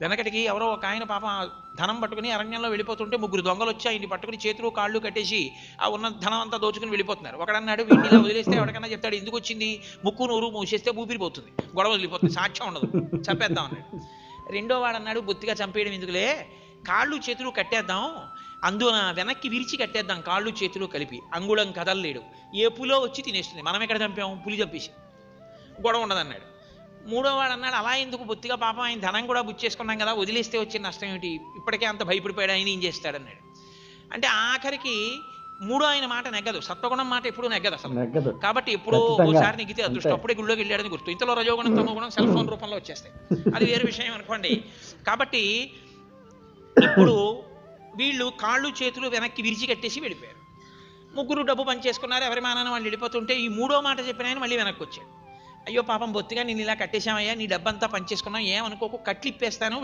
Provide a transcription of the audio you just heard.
వెనకటికి ఎవరో ఒక ఆయన పాపం ధనం పట్టుకుని అరణ్యంలో వెళ్ళిపోతుంటే ముగ్గురు దొంగలు వచ్చి ఆయన్ని పట్టుకుని చేతులు కాళ్ళు కట్టేసి ఆ ఉన్న ధనం అంతా దోచుకుని వెళ్ళిపోతున్నారు. ఒకడన్నాడు వీడిని ఇలా వదిలేస్తే ఎవరికన్నా చెప్తాడు ఎందుకు వచ్చింది? ముక్కు నూరు మూసేస్తే ఊపిరిపోతుంది గొడవ వదిలిపోతుంది సాక్ష్యం ఉండదు చంపేద్దాం అన్నాడు. రెండో వాడన్నాడు బొత్తిగా చంపేయడం ఎందుకులే? కాళ్ళు చేతులు కట్టేద్దాం అందున వెనక్కి విరిచి కట్టేద్దాం కాళ్ళు చేతులు కలిపి అంగుళం కదలలేడు ఏ పులో వచ్చి తినేస్తుంది మనం ఎక్కడ చంపాం? పులి చంపేసి గొడవ ఉండదన్నాడు. మూడో వాడు అన్నాడు అలా ఎందుకు బొత్తిగా పాపం ఆయన ధనం కూడా బుచ్చేసుకున్నాం కదా వదిలేస్తే వచ్చే నష్టం ఏమిటి? ఇప్పటికే అంత భయపడిపోయాడు ఆయన ఏం చేస్తాడన్నాడు అంటే ఆఖరికి మూడో ఆయన మాట నెగ్గదు సత్వగుణం మాట ఎప్పుడు నెగ్గదు అసలు. కాబట్టి ఎప్పుడో. ఒకసారి నెగ్గితే అదృష్టం. అప్పుడే గుళ్ళోకి వెళ్ళాడని గుర్తు. ఇంతలో రజోగుణం తమో గుణం సెల్ ఫోన్ రూపంలో వచ్చేస్తాయి. అది వేరే విషయం అనుకోండి. కాబట్టి ఇప్పుడు వీళ్ళు కాళ్ళు చేతులు వెనక్కి విరిచి కట్టేసి వెళ్ళిపోయారు. ముగ్గురు డబ్బు పనిచేసుకున్నారు ఎవరి మానాన్ని వాళ్ళు వెళ్ళిపోతుంటే ఈ మూడో మాట చెప్పిన ఆయన మళ్ళీ వెనక్కి వచ్చాడు. అయ్యో పాపం బొత్తిగా నేను ఇలా కట్టేశామయ్యా నీ డబ్బంతా పనిచేసుకున్నాం ఏమనుకోకు కట్లు ఇప్పేస్తాను